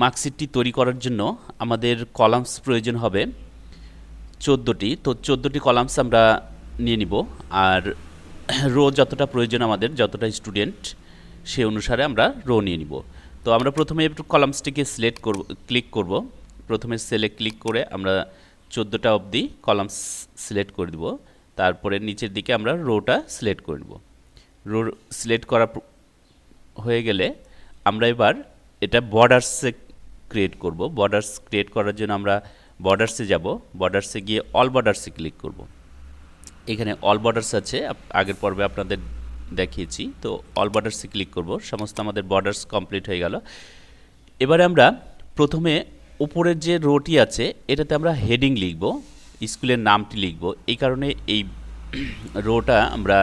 মার্কশিটটি তৈরি করার জন্য আমাদের কলামস প্রয়োজন হবে চোদ্দোটি। তো চোদ্দোটি কলামস আমরা নিয়ে নিব। আর রো যতটা প্রয়োজন আমাদের, যতটা স্টুডেন্ট, সে অনুসারে আমরা রো নিয়ে নিব। তো আমরা প্রথমে একটু কলামসটিকে সিলেক্ট করব, ক্লিক করব। প্রথমে সেলে ক্লিক করে আমরা চোদ্দোটা অবধি কলামস সিলেক্ট করে দেব। তারপরে নিচের দিকে আমরা রোটা সিলেক্ট করে নেব। রো সিলেক্ট করা হয়ে গেলে আমরা এবার এটা বর্ডার্সে ক্রিয়েট করব। বর্ডার্স ক্রিয়েট করার জন্য আমরা বর্ডার্সে যাব। বর্ডার্সে গিয়ে অল বর্ডার্সে ক্লিক করব। এখানে অল বর্ডার্স আছে। আগের পর্বে আপনাদের দেখিয়েছি। তো অল বর্ডার্সে ক্লিক করব। সমস্ত আমাদের বর্ডার্স কমপ্লিট হয়ে গেল। এবারে আমরা প্রথমে উপরের যে রোটি আছে, এটাতে আমরা হেডিং লিখব। স্কুলের নামটি লিখব। এই কারণে এই রোটা আমরা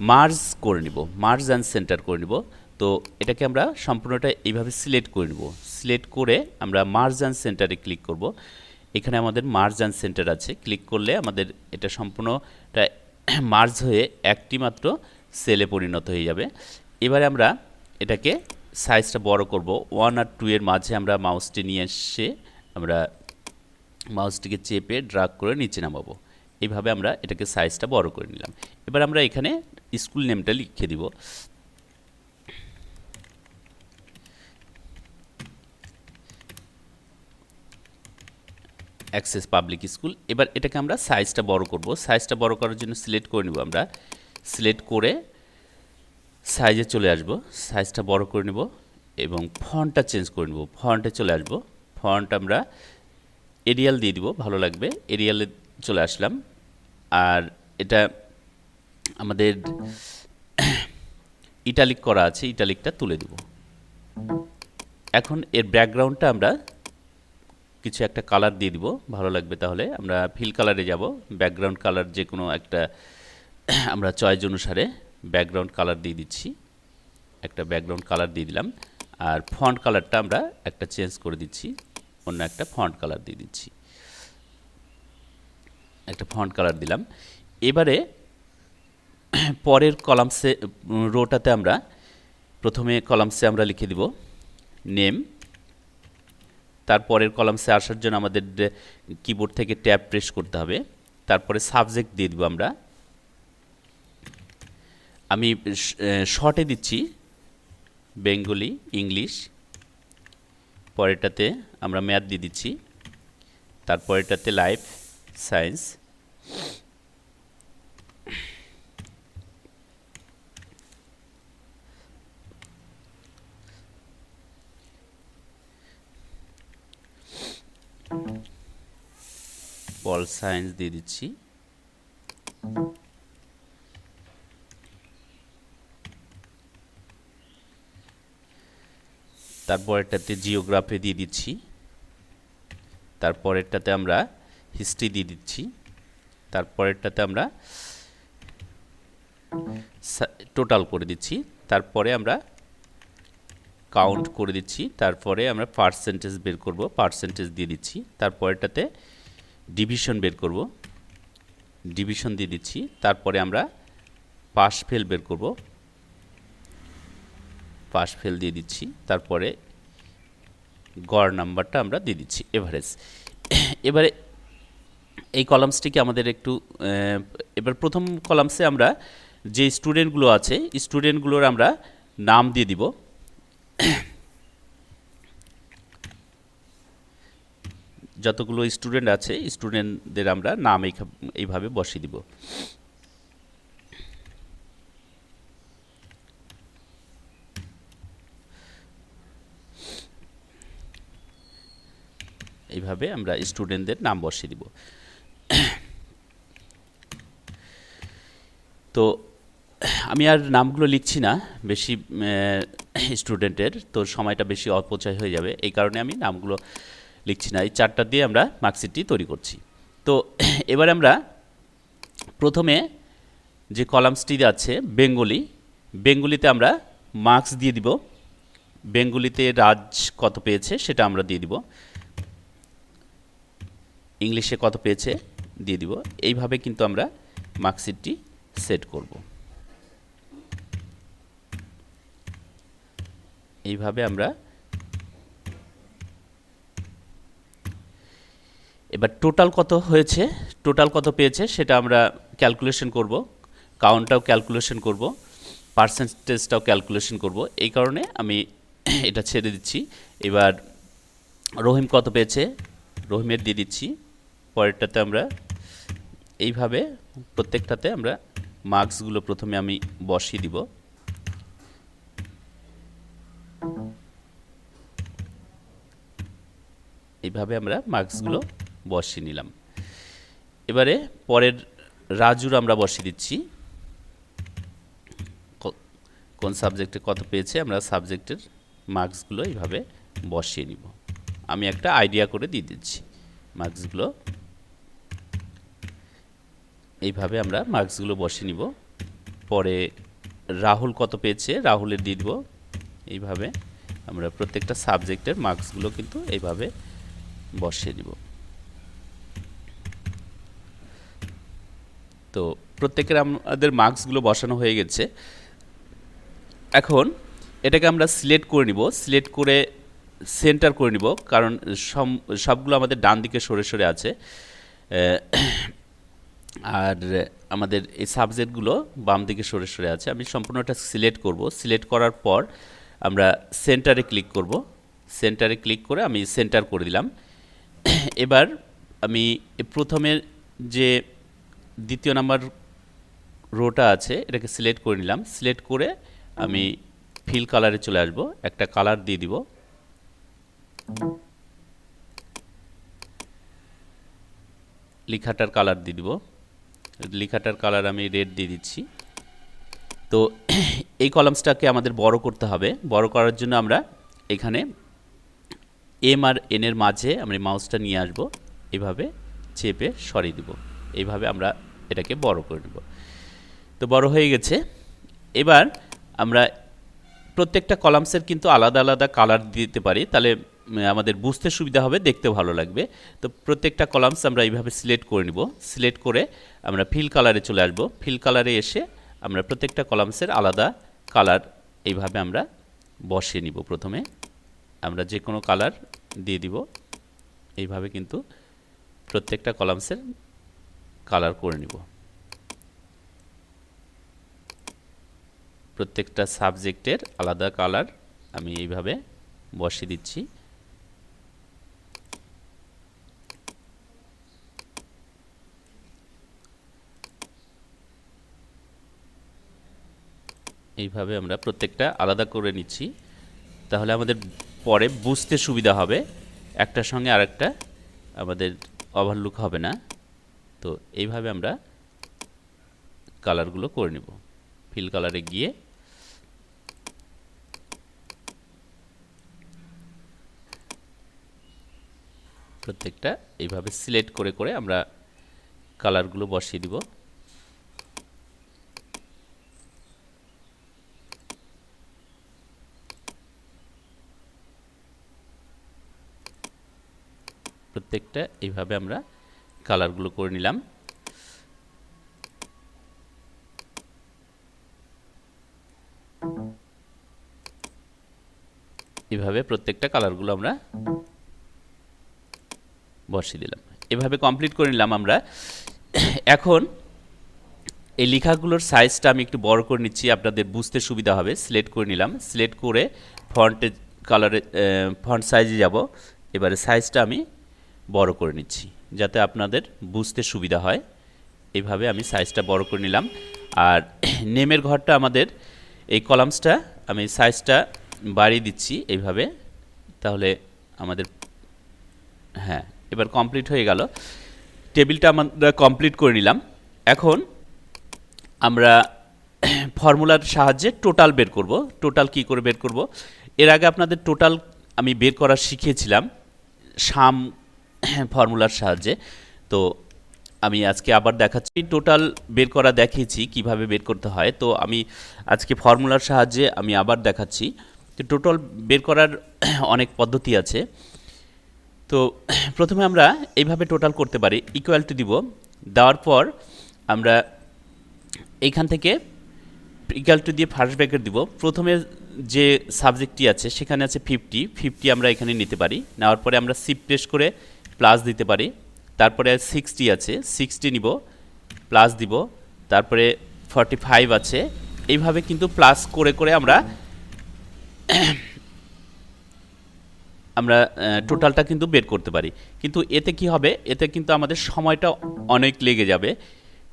মার্জ করে নিব। মার্জ অ্যান্ড সেন্টার করে নিব। তো এটাকে আমরা সম্পূর্ণটা এইভাবে সিলেক্ট করে নেব। সিলেক্ট করে আমরা মার্জ অ্যান্ড সেন্টারে ক্লিক করব। এখানে আমাদের মার্জ অ্যান্ড সেন্টার আছে। ক্লিক করলে আমাদের এটা সম্পূর্ণটা মার্জ হয়ে একটি মাত্র সেলে পরিণত হয়ে যাবে। এবারে আমরা এটাকে সাইজটা বড় করব। ওয়ান আর টু এর মাঝে আমরা মাউসটি নিয়ে এসে আমরা মাউসটিকে চেপে ড্রাগ করে নিচে নামাবো। এইভাবে আমরা এটাকে সাইজটা বড় করে নিলাম। এবার আমরা এখানে স্কুল নেমটা লিখে দিব। অ্যাক্সেস পাবলিক স্কুল এবার এটাকে আমরা সাইজটা বড় করব। সাইজটা বড় করার জন্য সিলেক্ট করে নিব আমরা। সিলেক্ট করে সাইজে চলে আসব। সাইজটা বড় করে নেব এবং ফন্টটা চেঞ্জ করে নেব। ফন্টে চলে আসব। ফন্ট আমরা এরিয়াল দিয়ে দিব, ভালো লাগবে। এরিয়ালে চলে আসলাম। আর এটা আমাদের ইটালিক করা আছে। ইটালিকটা তুলে দেব। এখন এর ব্যাকগ্রাউন্ডটা আমরা কিছু একটা কালার দিয়ে দিব, ভালো লাগবে তাহলে। আমরা ফিল কালারে যাব ব্যাকগ্রাউন্ড কালার যে কোনো একটা, আমরা চয়েস অনুসারে ব্যাকগ্রাউন্ড কালার দিয়ে দিচ্ছি। একটা ব্যাকগ্রাউন্ড কালার দিয়ে দিলাম। আর ফন্ট কালারটা আমরা একটা চেঞ্জ করে দিচ্ছি, অন্য একটা ফন্ট কালার দিয়ে দিচ্ছি। একটা ফন্ট কালার দিলাম। এবারে, পরের কলামসে রোটাতে আমরা, প্রথমে কলামসে আমরা লিখে দিব নেম তারপরের কলামসে আসার জন্য আমাদের কিবোর্ড থেকে ট্যাব প্রেস করতে হবে। তারপরে সাবজেক্ট দিয়ে দিব আমরা। আমি শর্টে দিচ্ছি। বেঙ্গলি ইংলিশ পরেরটাতে আমরা ম্যাথ দিয়ে দিচ্ছি। তারপরেরটাতে লাইফ সায়েন্স সায়েন্স দিয়ে দিচ্ছি। তারপরেরটাতে জিওগ্রাফি দিয়ে দিচ্ছি। তারপরেরটাতে আমরা হিস্ট্রি দিয়ে দিচ্ছি। তারপরেরটাতে আমরা টোটাল করে দিচ্ছি। তারপরে আমরা কাউন্ট করে দিচ্ছি। তারপরে আমরা পার্সেন্টেজ বের করব পার্সেন্টেজ দিয়ে দিচ্ছি। তারপরেরটাতে ডিভিশন বের করব। ডিভিশন দিয়ে দিচ্ছি। তারপরে আমরা পাস ফেল বের করব। পাস ফেল দিয়ে দিচ্ছি। তারপরে গড় নাম্বারটা আমরা দিয়ে দিচ্ছি এভারেজ এবারে এই কলামসটিকে আমাদের একটু এবার প্রথম কলামসে আমরা যে স্টুডেন্টগুলো আছে স্টুডেন্টগুলোর আমরা নাম দিয়ে দিব। যতগুলো স্টুডেন্ট আছে, স্টুডেন্টদের আমরা নাম এইভাবে বসিয়ে দিব। এইভাবে আমরা স্টুডেন্টদের নাম বসিয়ে দিব। তো আমি আর নামগুলো লিখছি না, বেশি স্টুডেন্টের, তো সময়টা বেশি অপচয় হয়ে যাবে। এই কারণে আমি নামগুলো লিখছি না, এই চারটা দিয়ে আমরা মার্কশিটটি তৈরি করছি। তো এবারে আমরা প্রথমে যে কলামসটি আছে, বেঙ্গলি, বেঙ্গলিতে আমরা মার্কস দিয়ে দিব। বেঙ্গলিতে রাজ কত পেয়েছে সেটা আমরা দিয়ে দিব। ইংলিশে কত পেয়েছে দিয়ে দিব। এইভাবে কিন্তু আমরা মার্কশিটটি সেট করব। এইভাবে আমরা এবার টোটাল কত হয়েছে? টোটাল কত পেয়েছে? সেটা আমরা ক্যালকুলেশন করব। কাউন্টটাও ক্যালকুলেশন করব। পার্সেন্টেজটাও ক্যালকুলেশন করব। এই কারণে আমি এটা ছেড়ে দিচ্ছি। এবার রহিম কত পেয়েছে? রহিমের দিয়ে দিচ্ছি। পরেরটাতে আমরা এইভাবে প্রত্যেকটাতে আমরা মার্কসগুলো প্রথমে আমি বসিয়ে দিব। এইভাবে আমরা মার্কসগুলো বসিয়ে নিলাম। এবারে পরের রাজুর আমরা বসিয়ে দিচ্ছি। কোন সাবজেক্টে কত পেয়েছে আমরা সাবজেক্টের মার্কসগুলো এইভাবে বসিয়ে নিব। আমি একটা আইডিয়া করে দিয়ে দিচ্ছি মার্কসগুলো। এইভাবে আমরা মার্কসগুলো বসিয়ে নিব। পরে রাহুল কত পেয়েছে রাহুলের দিয়ে দিব। এইভাবে আমরা প্রত্যেকটা সাবজেক্টের মার্কসগুলো কিন্তু এইভাবে বসিয়ে দিব তো প্রত্যেকের আমাদের মার্কসগুলো বসানো হয়ে গেছে। এখন এটাকে আমরা সিলেক্ট করে নিব, সিলেক্ট করে সেন্টার করে নিব, কারণ সবগুলো আমাদের ডান দিকে সরে সরে আছে। আর আমাদের এই সাবজেক্টগুলো বাম দিকে সরে সরে আছে। আমি সম্পূর্ণটা সিলেক্ট করব। সিলেক্ট করার পর আমরা সেন্টারে ক্লিক করব। সেন্টারে ক্লিক করে আমি সেন্টার করে দিলাম। এবার আমি প্রথমে যে দ্বিতীয় নাম্বার রোটা আছে, এটাকে সিলেক্ট করে নিলাম। সিলেক্ট করে আমি ফিল কালারে চলে আসব। একটা কালার দিয়ে দিব। লেখাটার কালার দিয়ে দিব। লেখাটার কালার আমি রেড দিয়ে দিচ্ছি। তো এই কলামসটাকে আমাদের বড় করতে হবে। বড় করার জন্য আমরা এখানে এম আর এন এর মাঝে আমরা মাউসটা নিয়ে আসব। এভাবে চেপে সরিয়ে দিব। এইভাবে আমরা এটাকে বড় করে নেব। তো বড় হয়ে গেছে। এবার আমরা প্রত্যেকটা কলামসের কিন্তু আলাদা আলাদা কালার দিতে পারি। তাহলে আমাদের বুঝতে সুবিধা হবে, দেখতে ভালো লাগবে। তো প্রত্যেকটা কলামস আমরা এইভাবে সিলেক্ট করে নিব। সিলেক্ট করে আমরা ফিল কালারে চলে আসব। ফিল কালারে এসে আমরা প্রত্যেকটা কলামসের আলাদা কালার এইভাবে আমরা বসিয়ে নিব প্রথমে। আমরা যে কোনো কালার দিয়ে দিব। এইভাবে কিন্তু প্রত্যেকটা কলামসের কালার করে নিব। প্রত্যেকটা সাবজেক্টের আলাদা কালার আমি এইভাবে বসিয়ে দিচ্ছি। এইভাবে আমরা প্রত্যেকটা আলাদা করে নিচ্ছি। তাহলে আমাদের পরে বুঝতে সুবিধা হবে। একটার সঙ্গে আরেকটা আমাদের ওভারলুক হবে না। তো এইভাবে আমরা কালারগুলো করে নেব। ফিল কালারে গিয়ে প্রত্যেকটা এইভাবে সিলেক্ট করে করে আমরা কালারগুলো বসিয়ে দিব। প্রত্যেকটা এইভাবে আমরা কালারগুলো করে নিলাম। এভাবে প্রত্যেকটা কালারগুলো আমরা বসিয়ে দিলাম। এভাবে কমপ্লিট করে নিলাম আমরা। এখন এই লেখাগুলোর সাইজটা আমি একটু বড় করে নিচ্ছি, আপনাদের বুঝতে সুবিধা হবে। সিলেক্ট করে নিলাম। সিলেক্ট করে ফন্টে কালারে ফন্ট সাইজে যাব। এবারে সাইজটা আমি বড় করে নিচ্ছি। যাতে আপনাদের বুঝতে সুবিধা হয়। এইভাবে আমি সাইজটা বড় করে নিলাম। আর নেমের ঘরটা আমাদের এই কলামসটা আমি সাইজটা বাড়িয়ে দিচ্ছি এইভাবে। তাহলে আমাদের হ্যাঁ এবার কমপ্লিট হয়ে গেল। টেবিলটা আমরা কমপ্লিট করে নিলাম। এখন আমরা ফর্মুলার সাহায্যে টোটাল বের করব। টোটাল কি করে বের করব? এর আগে আপনাদের টোটাল আমি বের করা শিখিয়েছিলাম। সাম ফর্মুলার সাহায্যে। তো আমি আজকে আবার দেখাচ্ছি। টোটাল বের করা দেখিয়েছি কীভাবে বের করতে হয়। তো আমি আজকে ফর্মুলার সাহায্যে আমি আবার দেখাচ্ছি। তো টোটাল বের করার অনেক পদ্ধতি আছে। তো প্রথমে আমরা এইভাবে টোটাল করতে পারি। ইকুয়াল টু দিব। দেওয়ার পর আমরা এইখান থেকে ইকুয়াল টু দিয়ে ফার্স্ট ব্র্যাকেট দিব। প্রথমে যে সাবজেক্টটি আছে, সেখানে আছে ফিফটি ফিফটি আমরা এখানে নিতে পারি। নেওয়ার পরে আমরা সিপ প্রেস করে প্লাস দিতে পারি। তারপরে সিক্সটি আছে সিক্সটি নিব প্লাস দিব, তারপরে ফর্টি ফাইভ আছে। এইভাবে কিন্তু প্লাস করে করে আমরা আমরা টোটালটা কিন্তু বের করতে পারি। কিন্তু এতে কি হবে? এতে কিন্তু আমাদের সময়টা অনেক লেগে যাবে।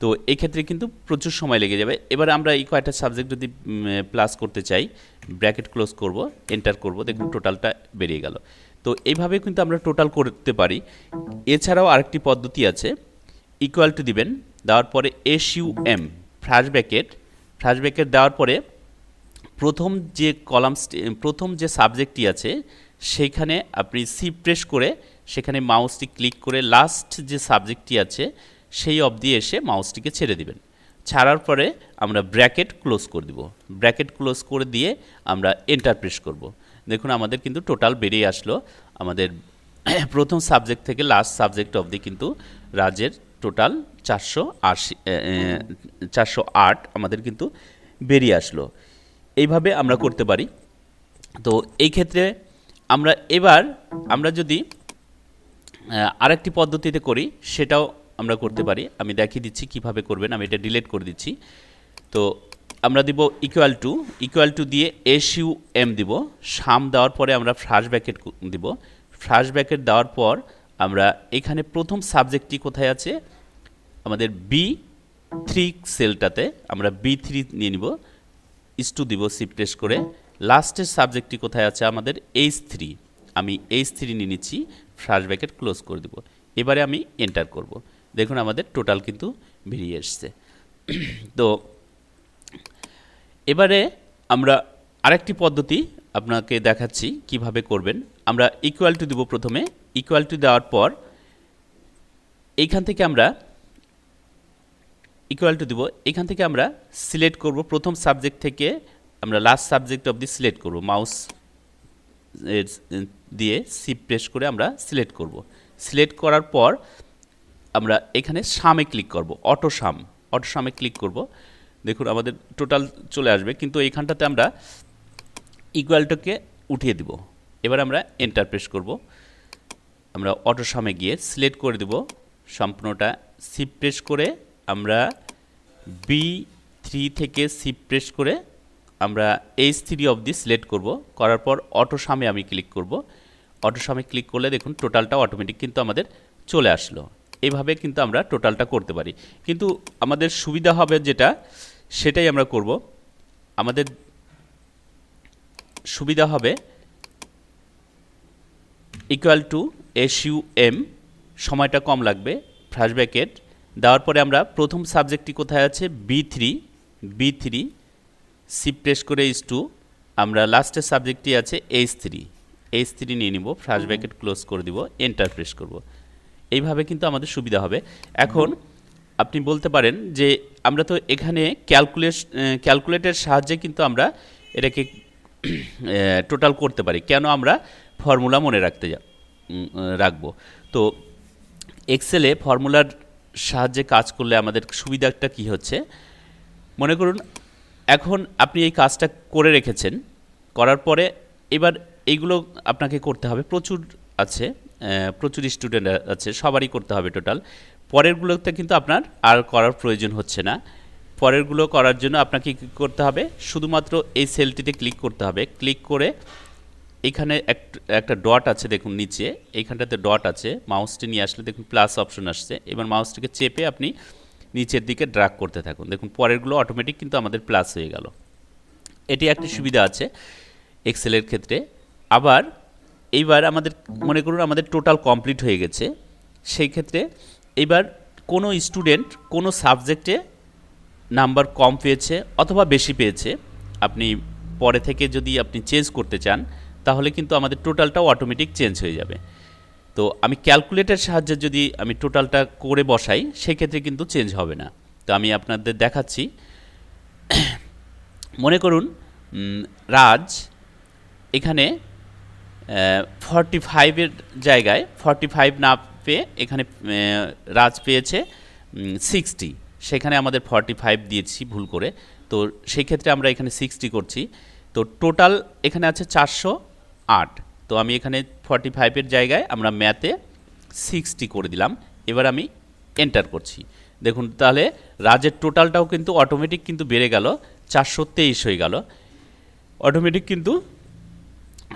তো এই ক্ষেত্রে কিন্তু প্রচুর সময় লেগে যাবে। এবার আমরা এই কয়টা সাবজেক্ট যদি প্লাস করতে চাই ব্র্যাকেট ক্লোজ করব এন্টার করব, দেখুন টোটালটা বেরিয়ে গেল। তো এইভাবে কিন্তু আমরা টোটাল করতে পারি। এছাড়াও আরেকটি পদ্ধতি আছে ইকুয়াল টু দিবেন, দেওয়ার পরে S U M flash bracket flash bracket দেওয়ার পরে প্রথম যে কলামস প্রথম যে সাবজেক্টটি আছে সেইখানে আপনি সি প্রেস করে সেখানে মাউসটি ক্লিক করে লাস্ট যে সাবজেক্টটি আছে, সেই অবধি এসে মাউসটিকে ছেড়ে দিবেন। ছাড়ার পরে আমরা ব্র্যাকেট ক্লোজ করে দিব। ব্র্যাকেট ক্লোজ করে দিয়ে আমরা এন্টার প্রেস করব। দেখুন, আমাদের কিন্তু টোটাল বেরিয়ে আসলো। আমাদের প্রথম সাবজেক্ট থেকে লাস্ট সাবজেক্ট অবধি কিন্তু রাজের টোটাল চারশো আশি চারশো আট আমাদের কিন্তু বেরিয়ে আসলো। এইভাবে আমরা করতে পারি। তো এই ক্ষেত্রে আমরা এবার, আমরা যদি আরেকটি পদ্ধতিতে করি, সেটাও আমরা করতে পারি। আমি দেখিয়ে দিচ্ছি কীভাবে করবেন, আমি এটা ডিলিট করে দিচ্ছি। তো আমরা দিব ইকুয়াল টু ইকুয়াল টু দিয়ে এস ইউ এম দিব। সাম দেওয়ার পরে আমরা ফ্লাশ ব্যাকেট দিব। ফ্লাশ ব্যাকেট দেওয়ার পর আমরা এখানে প্রথম সাবজেক্টটি কোথায় আছে? আমাদের বি থ্রি সেলটাতে আমরা বি থ্রি নিয়ে নিব। ইস টু দিব সিপ্রেস করে। লাস্টের সাবজেক্টটি কোথায় আছে? আমাদের এইচ থ্রি আমি এইচ থ্রি নিয়ে নিচ্ছি ফ্লাশ ব্যাকেট ক্লোজ করে দেব। এবারে আমি এন্টার করব। দেখুন আমাদের টোটাল কিন্তু বেরিয়ে এসছে। তো এবারে আমরা আরেকটি পদ্ধতি আপনাকে দেখাচ্ছি কীভাবে করবেন। আমরা ইকুয়াল টু দেব প্রথমে। ইকুয়াল টু দেওয়ার পর এইখান থেকে আমরা ইকুয়াল টু দিব। এখান থেকে আমরা সিলেক্ট করব। প্রথম সাবজেক্ট থেকে আমরা লাস্ট সাবজেক্ট অবধি সিলেক্ট করব। মাউস দিয়ে সি প্রেস করে আমরা সিলেক্ট করব। সিলেক্ট করার পর আমরা এখানে সামে ক্লিক করব। অটো সাম অটো সামে ক্লিক করব। দেখুন, আমাদের টোটাল চলে আসবে, কিন্তু এইখানটাতে আমরা ইকুয়ালটাকে উঠিয়ে দিব। এবার আমরা এন্টার প্রেস করব। আমরা অটো সামে গিয়ে সিলেক্ট করে দেব। সম্পূর্ণটা সিপ প্রেস করে আমরা বি থ্রি থেকে সিপ প্রেস করে আমরা এইচ থ্রি অবধি সিলেক্ট করব। করার পর অটো সামে আমি ক্লিক করব। অটো সামে ক্লিক করলে দেখুন টোটালটা অটোমেটিক কিন্তু আমাদের চলে আসলো। এইভাবে কিন্তু আমরা টোটালটা করতে পারি। কিন্তু আমাদের সুবিধা হবে যেটা সেটাই আমরা করব। আমাদের সুবিধা হবে equal to S U M সময়টা কম লাগবে ফ্ল্যাশ ব্র্যাকেট দেওয়ার পরে আমরা প্রথম সাবজেক্টটি কোথায় আছে? B three B three C press করে এইচ টু আমরা লাস্টের সাবজেক্টটি আছে এইচ থ্রি এইচ থ্রি নিয়ে নিব ফ্ল্যাশ ব্র্যাকেট ক্লোজ করে দিব এন্টার প্রেস করব। এইভাবে কিন্তু আমাদের সুবিধা হবে। এখন আপনি বলতে পারেন যে আমরা তো এখানে ক্যালকুলেশ ক্যালকুলেটের সাহায্যে কিন্তু আমরা এটাকে টোটাল করতে পারি। কেন আমরা ফর্মুলা মনে রাখতে রাখব? তো এক্সেলে ফর্মুলার সাহায্যে কাজ করলে আমাদের সুবিধাটা কি হচ্ছে? মনে করুন, এখন আপনি এই কাজটা করে রেখেছেন, করার পরে এবার এইগুলো আপনাকে করতে হবে। প্রচুর আছে। প্রচুর স্টুডেন্ট আছে সবারই করতে হবে টোটাল পরেরগুলোতে কিন্তু আপনার আর করার প্রয়োজন হচ্ছে না। পরেরগুলো করার জন্য আপনাকে কী করতে হবে? শুধুমাত্র এই সেলটিতে ক্লিক করতে হবে। ক্লিক করে এখানে এক- একটা ডট আছে দেখুন নিচে। এইখানটাতে ডট আছে। মাউসটি নিয়ে আসলে দেখুন প্লাস অপশন আসছে। এবার মাউসটিকে চেপে আপনি নিচের দিকে ড্রাগ করতে থাকুন। দেখুন পরেরগুলো অটোমেটিক কিন্তু আমাদের প্লাস হয়ে গেল। এটি একটি সুবিধা আছে এক্সেলের ক্ষেত্রে। আবার এইবার আমাদের, মনে করুন আমাদের টোটাল কমপ্লিট হয়ে গেছে, সেই ক্ষেত্রে এবার কোনো স্টুডেন্ট কোনো সাবজেক্টে নাম্বার কম পেয়েছে অথবা বেশি পেয়েছে, আপনি পরে থেকে যদি আপনি চেঞ্জ করতে চান, তাহলে কিন্তু আমাদের টোটালটাও অটোমেটিক চেঞ্জ হয়ে যাবে। তো আমি ক্যালকুলেটার সাহায্যে যদি আমি টোটালটা করে বসাই সেক্ষেত্রে কিন্তু চেঞ্জ হবে না। তো আমি আপনাদের দেখাচ্ছি। মনে করুন রাজ এখানে ফর্টি ফাইভের জায়গায় ফর্টি ফাইভ না পেয়ে এখানে রাজ পেয়েছে সিক্সটি সেখানে আমাদের ফর্টি ফাইভ দিয়েছি ভুল করে। তো সেই ক্ষেত্রে আমরা এখানে সিক্সটি করছি। তো টোটাল এখানে আছে চারশো আট। তো আমি এখানে ফর্টি ফাইভের জায়গায় আমরা ম্যাথে সিক্সটি করে দিলাম। এবার আমি এন্টার করছি। দেখুন, তাহলে রাজের টোটালটাও কিন্তু অটোমেটিক কিন্তু বেড়ে গেল। চারশো তেইশ হয়ে গেল। অটোমেটিক কিন্তু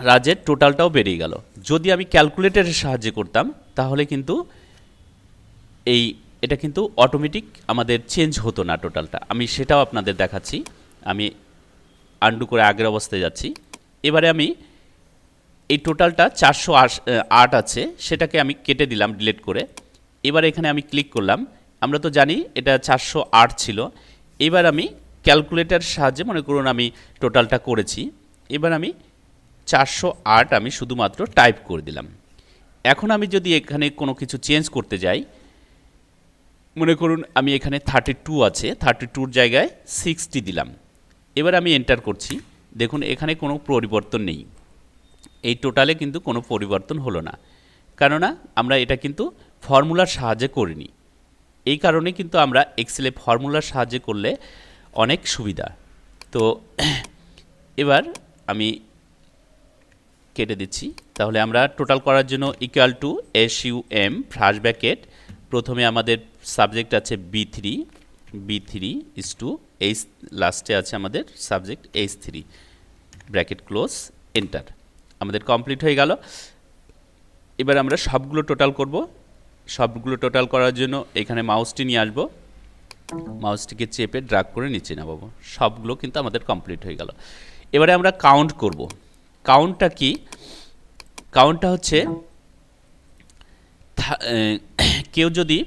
রাজের টোটালটাও বেরিয়ে গেল। যদি আমি ক্যালকুলেটরের সাহায্যে করতাম, তাহলে কিন্তু এই, এটা কিন্তু অটোমেটিক আমাদের চেঞ্জ হতো না টোটালটা। আমি সেটাও আপনাদের দেখাচ্ছি। আমি আন্ডু করে আগের অবস্থায় যাচ্ছি। এবারে আমি এই টোটালটা চারশো আট আছে, সেটাকে আমি কেটে দিলাম ডিলিট করে। এবার এখানে আমি ক্লিক করলাম। আমরা তো জানি এটা চারশো আট ছিল। এবার আমি ক্যালকুলেটার সাহায্যে মনে করুন আমি টোটালটা করেছি। এবার আমি চারশো আট আমি শুধুমাত্র টাইপ করে দিলাম। এখন আমি যদি এখানে কোনো কিছু চেঞ্জ করতে যাই, মনে করুন আমি এখানে থার্টি টু আছে থার্টি টুর জায়গায় সিক্সটি দিলাম। এবার আমি এন্টার করছি। দেখুন, এখানে কোনো পরিবর্তন নেই। এই টোটালে কিন্তু কোনো পরিবর্তন হলো না। কেননা আমরা এটা কিন্তু ফর্মুলার সাহায্যে করিনি। এই কারণে কিন্তু আমরা এক্সেলে ফর্মুলার সাহায্যে করলে অনেক সুবিধা। তো, এবার আমি কেটে দিচ্ছি। তাহলে আমরা টোটাল করার জন্য equal to S U M flash bracket প্রথমে আমাদের সাবজেক্ট আছে B three B three is to H লাস্টে আছে আমাদের subject H three bracket close enter আমাদের কমপ্লিট হয়ে গেল। এবার আমরা সবগুলো টোটাল করব। সবগুলো টোটাল করার জন্য এখানে মাউসটি নিয়ে আসব। মাউসটিকে চেপে ড্রাগ করে নিচে নামাবো। সবগুলো কিন্তু আমাদের কমপ্লিট হয়ে গেল। এবারে আমরা কাউন্ট করব। কাউন্টটা কি? কাউন্টটা হচ্ছে কেউ যদি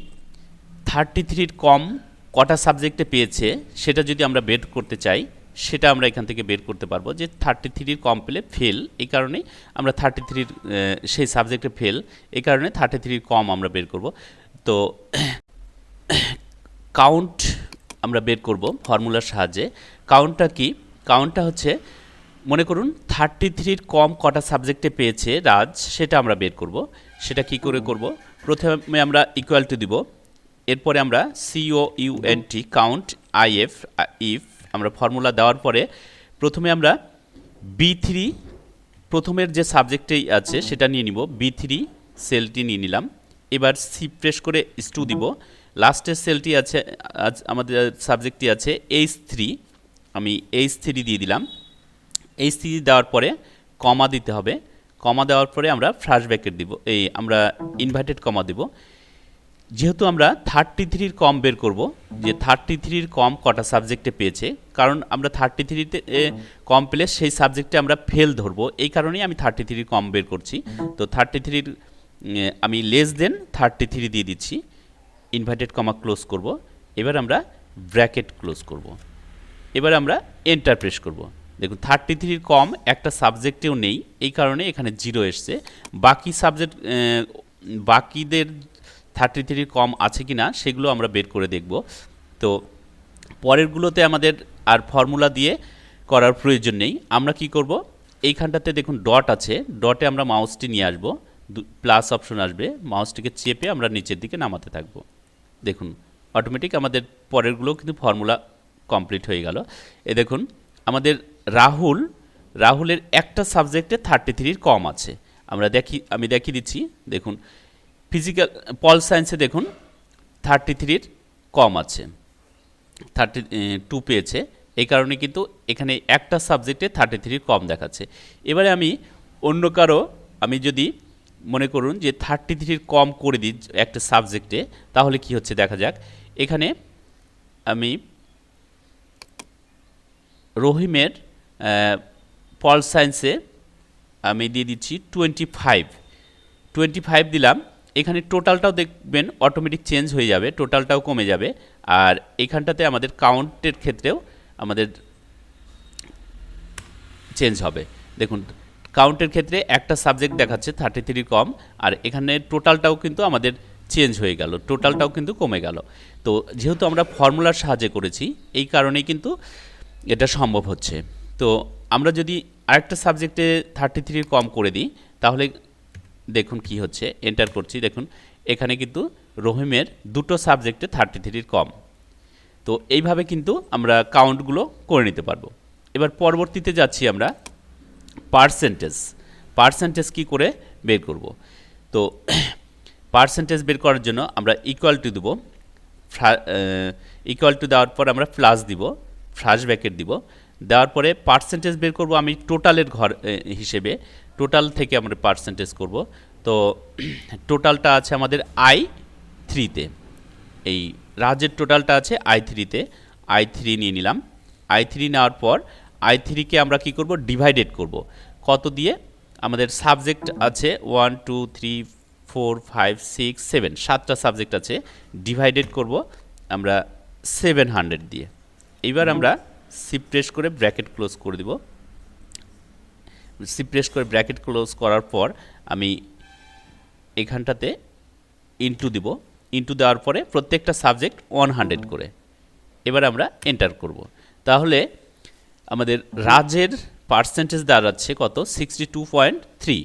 থার্টি থ্রির কম কটা সাবজেক্টে পেয়েছে, সেটা যদি আমরা বের করতে চাই, সেটা আমরা এখান থেকে বের করতে পারব যে থার্টি থ্রির কম পেলে ফেল এই কারণেই আমরা থার্টি থ্রির সেই সাবজেক্টে ফেল এই কারণে থার্টি থ্রির কম আমরা বের করব। তো কাউন্ট আমরা বের করব ফর্মুলার সাহায্যে। কাউন্টটা কি? কাউন্টটা হচ্ছে মনে করুন থার্টি থ্রির কম কটা সাবজেক্টে পেয়েছে রাজ সেটা আমরা বের করব। সেটা কি করে করব? প্রথমে আমরা ইকুয়াল টু দিব। এরপরে আমরা C O U N T count I F if আমরা ফর্মুলা দেওয়ার পরে প্রথমে আমরা বি থ্রি প্রথমের যে সাবজেক্টেই আছে সেটা নিয়ে নিব। বি থ্রি সেলটি নিয়ে নিলাম। এবার সি প্রেস করে স্টু দিব। লাস্টের সেলটি আছে আজ আমাদের সাবজেক্টটি আছে এইচ থ্রি আমি এইচ থ্রি দিয়ে দিলাম। এইচ থ্রি দেওয়ার পরে কমা দিতে হবে। কমা দেওয়ার পরে আমরা ফ্লাশ ব্যাকেট দিব। এই আমরা ইনভার্টেড কমা দিব। যেহেতু আমরা থার্টি থ্রির কম বের করব, যে থার্টি থ্রির কম কটা সাবজেক্টে পেয়েছে, কারণ আমরা থার্টি থ্রিতে কম পেলে সেই সাবজেক্টে আমরা ফেল ধরবো। এই কারণেই আমি থার্টি থ্রির কম বের করছি। তো থার্টি থ্রির আমি লেস দেন থার্টি থ্রি দিয়ে দিচ্ছি। ইনভার্টেড কমা ক্লোজ করব। এবার আমরা ব্র্যাকেট ক্লোজ করব। এবার আমরা এন্টার প্রেস করব। দেখুন থার্টি থ্রির কম, একটা সাবজেক্টেও নেই, এই কারণে এখানে জিরো এসছে। বাকি সাবজেক্ট বাকিদের থার্টি থ্রির কম আছে কি না সেগুলো আমরা বের করে দেখব। তো পরেরগুলোতে আমাদের আর ফর্মুলা দিয়ে করার প্রয়োজন নেই। আমরা কি করব? এইখানটাতে দেখুন ডট আছে। ডটে আমরা মাউসটি নিয়ে আসব। প্লাস অপশন আসবে। মাউসটিকে চেপে আমরা নিচের দিকে নামাতে থাকব। দেখুন অটোমেটিক আমাদের পরেরগুলো কিন্তু ফর্মুলা কমপ্লিট হয়ে গেল। এ দেখুন, আমাদের রাহুল, রাহুলের একটা সাবজেক্টে থার্টি থ্রির কম আছে। আমরা দেখি, আমি দেখিয়ে দিচ্ছি, দেখুন ফিজিক্যাল পল সায়েন্সে দেখুন থার্টি থ্রির কম আছে। থার্টি টু পেয়েছে। এই কারণে কিন্তু এখানে একটা সাবজেক্টে থার্টি থ্রির কম দেখাচ্ছে। এবারে আমি অন্য কারও, আমি যদি মনে করুন যে থার্টি থ্রির কম করে দিই একটা সাবজেক্টে তাহলে কি হচ্ছে দেখা যাক। এখানে আমি রহিমের পল সায়েন্সে আমি দিয়ে দিচ্ছি টোয়েন্টি ফাইভ টোয়েন্টি ফাইভ দিলাম, এখানে টোটালটাও দেখবেন অটোমেটিক চেঞ্জ হয়ে যাবে টোটালটাও কমে যাবে। আর এখানটাতে আমাদের কাউন্টের ক্ষেত্রেও আমাদের চেঞ্জ হবে। দেখুন কাউন্টের ক্ষেত্রে একটা সাবজেক্ট দেখাচ্ছে থার্টি থ্রি কম, আর এখানে টোটালটাও কিন্তু আমাদের চেঞ্জ হয়ে গেল টোটালটাও কিন্তু কমে গেল। তো যেহেতু আমরা ফর্মুলার সাহায্যে করেছি, এই কারণেই কিন্তু এটা সম্ভব হচ্ছে। তো আমরা যদি আরেকটা সাবজেক্টে থার্টি থ্রির কম করে দিই, তাহলে দেখুন কি হচ্ছে এন্টার করছি। দেখুন, এখানে কিন্তু রহিমের দুটো সাবজেক্টে থার্টি থ্রির কম। তো এইভাবে কিন্তু আমরা কাউন্টগুলো করে নিতে পারব। এবার পরবর্তীতে যাচ্ছি আমরা পার্সেন্টেজ পার্সেন্টেজ কি করে বের করব? তো পার্সেন্টেজ বের করার জন্য আমরা ইকুয়াল টু দেবো ইকুয়াল টু দেওয়ার পর আমরা প্লাস দিব ফ্লাশ ব্যাকেট দিব। দেওয়ার পরে পার্সেন্টেজ বের করব আমি টোটালের ঘর হিসেবে। টোটাল থেকে আমরা পার্সেন্টেজ করব। তো টোটালটা আছে আমাদের আই থ্রিতে এই রাজের টোটালটা আছে আই থ্রিতে আই থ্রি নিয়ে নিলাম। আই থ্রি নেওয়ার পর আই থ্রিকে আমরা কি করব? ডিভাইডেড করব। কত দিয়ে? আমাদের সাবজেক্ট আছে one two three four five six seven সাতটা সাবজেক্ট আছে। ডিভাইডেড করব আমরা সেভেন হান্ড্রেড দিয়ে। এবার আমরা সিপ প্রেস করে ব্র্যাকেট ক্লোজ করে দিব। সিপ প্রেস করে ব্র্যাকেট ক্লোজ করার পর আমি এখানটাতে ইনটু দিব। ইনটু দেওয়ার পরে প্রত্যেকটা সাবজেক্ট ওয়ান হান্ড্রেড করে। এবার আমরা এন্টার করব। তাহলে আমাদের রাজের পার্সেন্টেজ দাঁড়াচ্ছে কত? সিক্সটি টু পয়েন্ট থ্রি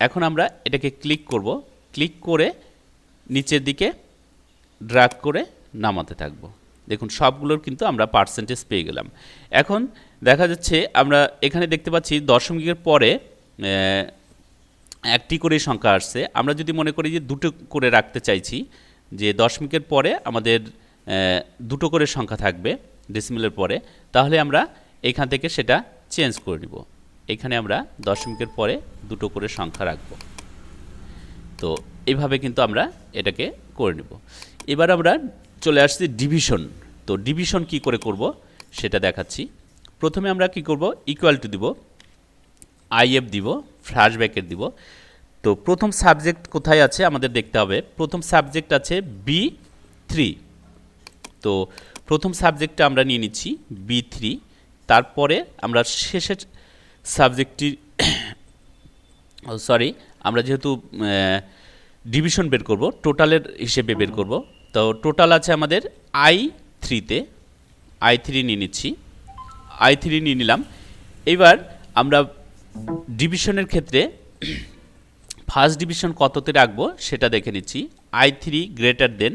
এখন আমরা এটাকে ক্লিক করব। ক্লিক করে নিচের দিকে ড্রাগ করে নামাতে থাকব। দেখুন, সবগুলোর কিন্তু আমরা পার্সেন্টেজ পেয়ে গেলাম। এখন দেখা যাচ্ছে আমরা এখানে দেখতে পাচ্ছি দশমিকের পরে একটি করে সংখ্যা আসছে। আমরা যদি মনে করি যে দুটো করে রাখতে চাইছি, যে দশমিকের পরে আমাদের দুটো করে সংখ্যা থাকবে ডেসিমেলের পরে, তাহলে আমরা এখান থেকে সেটা চেঞ্জ করে নিব। এখানে আমরা দশমিকের পরে দুটো করে সংখ্যা রাখব। তো এইভাবে কিন্তু আমরা এটাকে করে নেব। এবার আমরা চলে আসছি ডিভিশন তো ডিভিশন কি করে করব, সেটা দেখাচ্ছি। প্রথমে আমরা কি করব ইকুয়াল টু দিব আইএফ দিব ফ্ল্যাশ ব্যাকেট দিব। তো প্রথম সাবজেক্ট কোথায় আছে আমাদের দেখতে হবে। প্রথম সাবজেক্ট আছে বি থ্রি তো প্রথম সাবজেক্টটা আমরা নিয়ে নিচ্ছি বি থ্রি তারপরে আমরা শেষের সাবজেক্টটি সরি আমরা যেহেতু ডিভিশন বের করব টোটালের হিসেবে বের করব। তো টোটাল আছে আমাদের আই থ্রিতে আই থ্রি নিয়ে নিচ্ছি। আই থ্রি নিয়ে নিলাম। এবার আমরা ডিভিশনের ক্ষেত্রে ফার্স্ট ডিভিশন কততে রাখব সেটা দেখে নিচ্ছি। I three greater than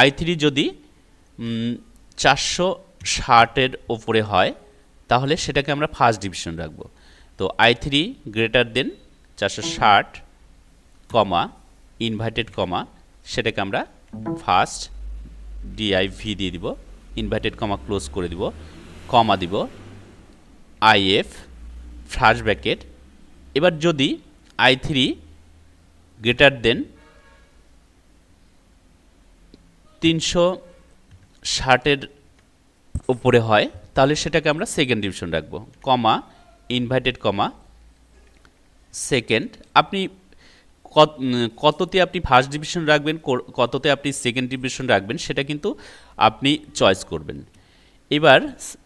I three যদি চারশো ষাটের ওপরে হয়, তাহলে সেটাকে আমরা ফার্স্ট ডিভিশন রাখব। তো আই থ্রি গ্রেটার দেন চারশো ষাট, কমা ইনভাইটেড কমা, সেটাকে আমরা ফার্স্ট ডিআইভি দিয়ে দিব ইনভাইটেড কমা ক্লোজ করে দিব কমা দিব আইএফ ফ্লাশ ব্র্যাকেট এবার যদি আই থ্রি গ্রেটার দেন তিনশো ষাটের উপরে হয়, তাহলে সেটাকে আমরা সেকেন্ড ডিভিশন রাখব কমা ইনভাইটেড কমা সেকেন্ড আপনি কততে আপনি ফার্স্ট ডিভিশন রাখবেন কততে আপনি সেকেন্ড ডিভিশন রাখবেন, সেটা কিন্তু আপনি চয়েস করবেন। এবার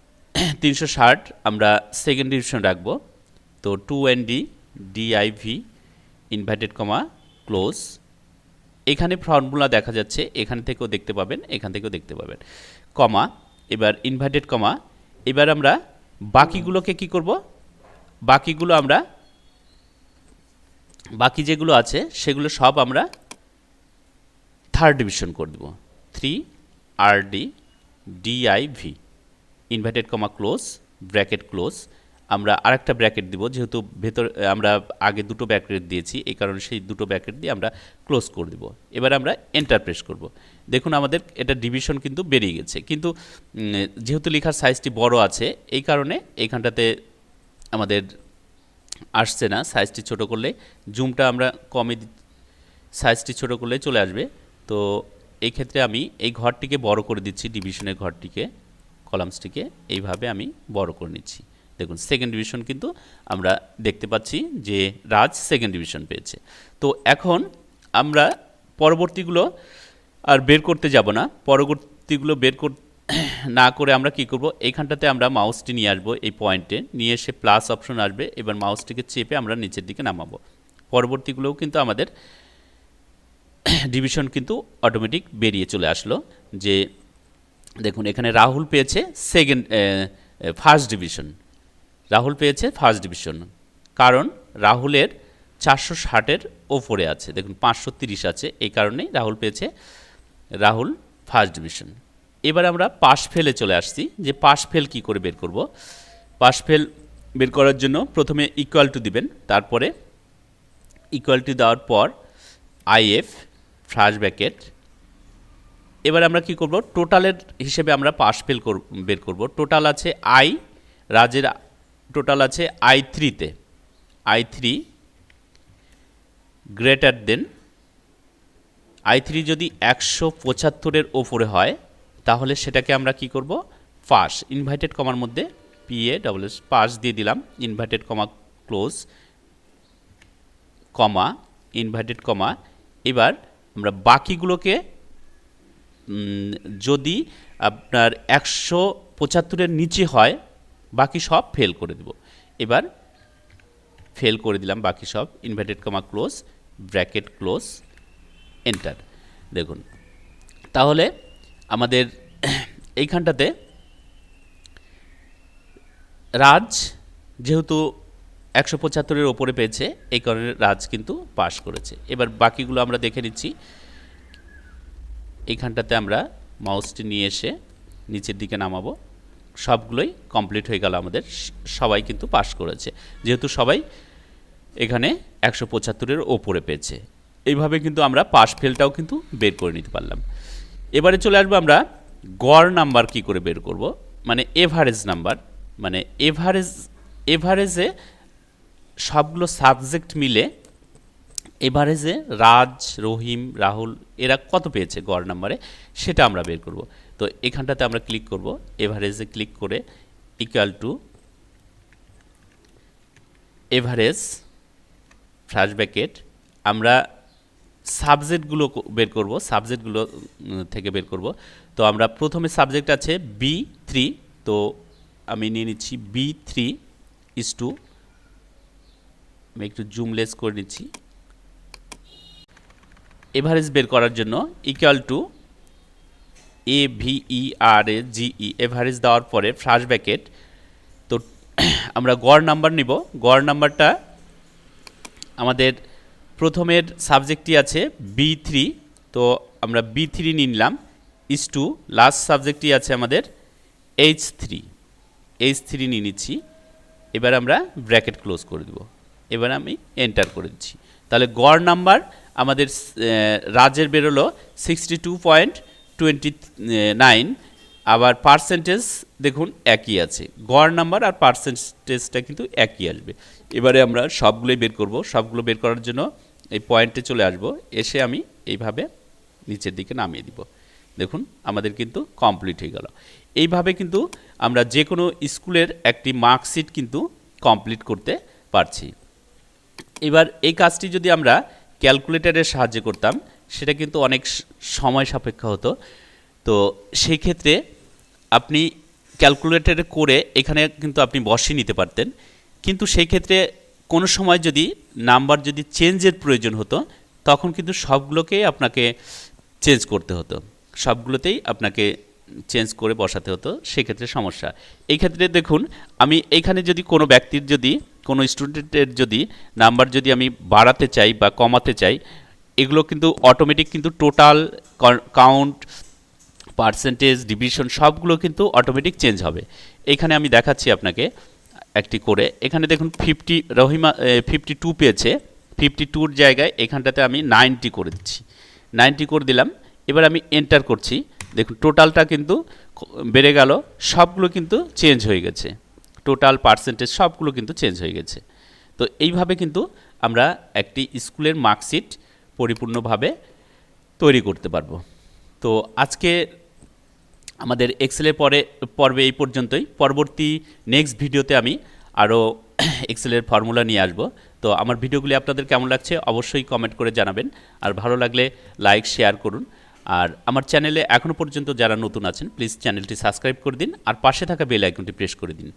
তিনশো ষাট আমরা সেকেন্ড ডিভিশন রাখব। তো two N D D I V inverted comma close এখানে ফর্মুলা দেখা যাচ্ছে, এখান থেকেও দেখতে পাবেন, এখান থেকেও দেখতে পাবেন। কমা এবার ইনভার্টেড কমা এবার আমরা বাকিগুলোকে কি করব? বাকিগুলো আমরা বাকি যেগুলো আছে, সেগুলো সব আমরা থার্ড ডিভিশন করে দেব। Three R D D I V inverted comma close bracket close আমরা আরেকটা ব্র্যাকেট দিব, যেহেতু ভেতর, আমরা আগে দুটো ব্র্যাকেট দিয়েছি, এই কারণে সেই দুটো ব্র্যাকেট দিয়ে আমরা ক্লোজ করে দিব। এবার আমরা এন্টার প্রেস করব। দেখুন আমাদের এটা ডিভিশন কিন্তু বেরিয়ে গেছে। কিন্তু যেহেতু লেখার সাইজটি বড় আছে, এই কারণে এইখানটাতে আমাদের আসছে না সাইজটি ছোট করলে জুমটা আমরা কমে দি- সাইজটি ছোট করলে চলে আসবে। তো এই ক্ষেত্রে আমি এই ঘরটিকে বড় করে দিচ্ছি ডিভিশনের ঘরটিকে কলামসটিকে এইভাবে আমি বড় করে নিচ্ছি। দেখুন সেকেন্ড ডিভিশন কিন্তু আমরা দেখতে পাচ্ছি যে রাজ সেকেন্ড ডিভিশন পেয়েছে। তো এখন আমরা পরবর্তীগুলো আর বের করতে যাব না, পরবর্তীগুলো বের কর না করে আমরা কি করব? এইখানটাতে আমরা মাউসটি নিয়ে আসব, এই পয়েন্টে নিয়ে এসে প্লাস অপশন আসবে, এবার মাউসটিকে চেপে আমরা নিচের দিকে নামাবো। পরবর্তীগুলোও কিন্তু আমাদের ডিভিশন কিন্তু অটোমেটিক বেরিয়ে চলে আসলো যে, দেখুন, এখানে রাহুল পেয়েছে সেকেন্ড ফার্স্ট ডিভিশন রাহুল পেয়েছে ফার্স্ট ডিভিশন কারণ রাহুলের চারশো ষাটের ওপরে আছে। দেখুন, পাঁচশো তিরিশ আছে। এই কারণেই রাহুল পেয়েছে, রাহুল ফার্স্ট ডিভিশন এবার আমরা পাশ ফেলে চলে আসছি যে পাশ ফেল কি করে বের করব। পাশ ফেল বের করার জন্য প্রথমে ইকুয়াল টু দিবেন, তারপরে ইকুয়াল টু দেওয়ার পর আইএফ ফ্রাস ব্যাকেট এবার আমরা কি করব? টোটালের হিসেবে আমরা পাস ফেল বের করব। টোটাল আছে আই রাজের টোটাল আছে আই থ্রিতে I three greater than I three যদি একশো পঁচাত্তরের ওপরে হয় তাহলে সেটাকে আমরা কি করব? পাস ইনভাইটেড কমার মধ্যে পিএ ডবল এস পাস দিয়ে দিলাম inverted comma close comma inverted comma এবার আমরা বাকিগুলোকে যদি আপনার একশো পঁচাত্তরের নিচে হয়, বাকি সব ফেল করে দেব। এবার ফেল করে দিলাম, বাকি সব inverted comma close bracket close enter দেখুন, তাহলে আমাদের এইখানটাতে রাজ যেহেতু একশো পঁচাত্তরের ওপরে পেয়েছে, এই কারণে রাজ কিন্তু পাশ করেছে। এবার বাকিগুলো আমরা দেখে নিচ্ছি। এইখানটাতে আমরা মাউসটি নিয়ে এসে নিচের দিকে নামাবো। সবগুলোই কমপ্লিট হয়ে গেল আমাদের। সবাই কিন্তু পাস করেছে। যেহেতু সবাই এখানে একশো পঁচাত্তরের ওপরে পেয়েছে। এইভাবে কিন্তু আমরা পাস ফেলটাও কিন্তু বের করে নিতে পারলাম। এবারে চলে আসব আমরা গড় নাম্বার কি করে বের করব? মানে এভারেজ নাম্বার। মানে এভারেজ এভারেজে সবগুলো সাবজেক্ট মিলে এভারেজে রাজ, রহিম, রাহুল, এরা কত পেয়েছে গড় নাম্বারে? সেটা আমরা বের করব। তো এখানটাতে আমরা ক্লিক করব। এভারেজে ক্লিক করে equal to average flash bracket আমরা সাবজেক্টগুলো বের করব, সাবজেক্টগুলো থেকে বের করব। তো আমরা প্রথমে সাবজেক্ট আছে বি থ্রি তো আমি নিয়ে নিচ্ছি বি থ্রি ইস টু আমি একটু জুমলেস করে নিচ্ছি। এভারেজ বের করার জন্য equal to A V E R A G E average দেওয়ার পরে ফ্লাশ ব্যাকেট তো আমরা গড় নাম্বার নিব। গড় নাম্বারটা আমাদের প্রথমের সাবজেক্টটি আছে বি থ্রি তো আমরা বি থ্রি নিলাম। ইস টু লাস্ট সাবজেক্টটি আছে আমাদের এইচ থ্রি এইচ থ্রি নিয়ে নিচ্ছি। এবার আমরা ব্র্যাকেট ক্লোজ করে দেব। এবার আমি এন্টার করে দিচ্ছি। তাহলে গড় নাম্বার আমাদের রাজের বেরোলো sixty two point twenty nine আবার পার্সেন্টেজ দেখুন একই আছে। গড় নাম্বার আর পার্সেন্টেজটা কিন্তু একই আসবে। এবারে আমরা সবগুলোই বের করব। সবগুলো বের করার জন্য এই পয়েন্টে চলে আসব। এসে আমি এইভাবে নিচের দিকে নামিয়ে দিব। দেখুন, আমাদের কিন্তু কমপ্লিট হয়ে গেল। এইভাবে কিন্তু আমরা যে কোনো স্কুলের একটি মার্কশিট কিন্তু কমপ্লিট করতে পারছি। এবার এই কাজটি যদি আমরা ক্যালকুলেটরের সাহায্যে করতাম, সেটা কিন্তু অনেক সময় সাপেক্ষ হতো। তো সেই ক্ষেত্রে আপনি ক্যালকুলেটরে করে এখানে কিন্তু আপনি বসিয়ে নিতে পারতেন। কিন্তু সেই ক্ষেত্রে কোনো সময় যদি নাম্বার যদি চেঞ্জের প্রয়োজন হতো, তখন কিন্তু সবগুলোকেই আপনাকে চেঞ্জ করতে হতো। সবগুলোতেই আপনাকে চেঞ্জ করে বসাতে হতো, সেক্ষেত্রে সমস্যা। এই ক্ষেত্রে দেখুন, আমি এইখানে যদি কোনো ব্যক্তির যদি, কোনো স্টুডেন্টের যদি নাম্বার যদি আমি বাড়াতে চাই বা কমাতে চাই, এগুলো কিন্তু অটোমেটিক কিন্তু টোটাল কাউন্ট পার্সেন্টেজ ডিভিশন সবগুলো কিন্তু অটোমেটিক চেঞ্জ হবে। এখানে আমি দেখাচ্ছি আপনাকে একটি করে। এখানে দেখুন ফিফটি রহিমা ফিফটি টু পেয়েছে। ফিফটি টুর জায়গায় এখানটাতে আমি নাইনটি করে দিচ্ছি। নাইনটি করে দিলাম। এবার আমি এন্টার করছি। দেখুন টোটালটা কিন্তু বেড়ে গেল। সবগুলো কিন্তু চেঞ্জ হয়ে গেছে। টোটাল পার্সেন্টেজ সবগুলো কিন্তু চেঞ্জ হয়ে গেছে। তো এইভাবে কিন্তু আমরা একটি স্কুলের মার্কশিট পরিপূর্ণভাবে তৈরি করতে পারব। তো আজকে আমাদের এক্সেলের পরে, পর্বে এই পর্যন্তই। পরবর্তী নেক্সট ভিডিওতে আমি আরও এক্সেলের ফর্মুলা নিয়ে আসব। তো আমার ভিডিওগুলি আপনাদের কেমন লাগছে অবশ্যই কমেন্ট করে জানাবেন। আর ভালো লাগলে লাইক শেয়ার করুন। আর আমার চ্যানেলে এখনও পর্যন্ত যারা নতুন আছেন প্লিজ চ্যানেলটি সাবস্ক্রাইব করে দিন। আর পাশে থাকা বেল আইকনটি প্রেস করে দিন।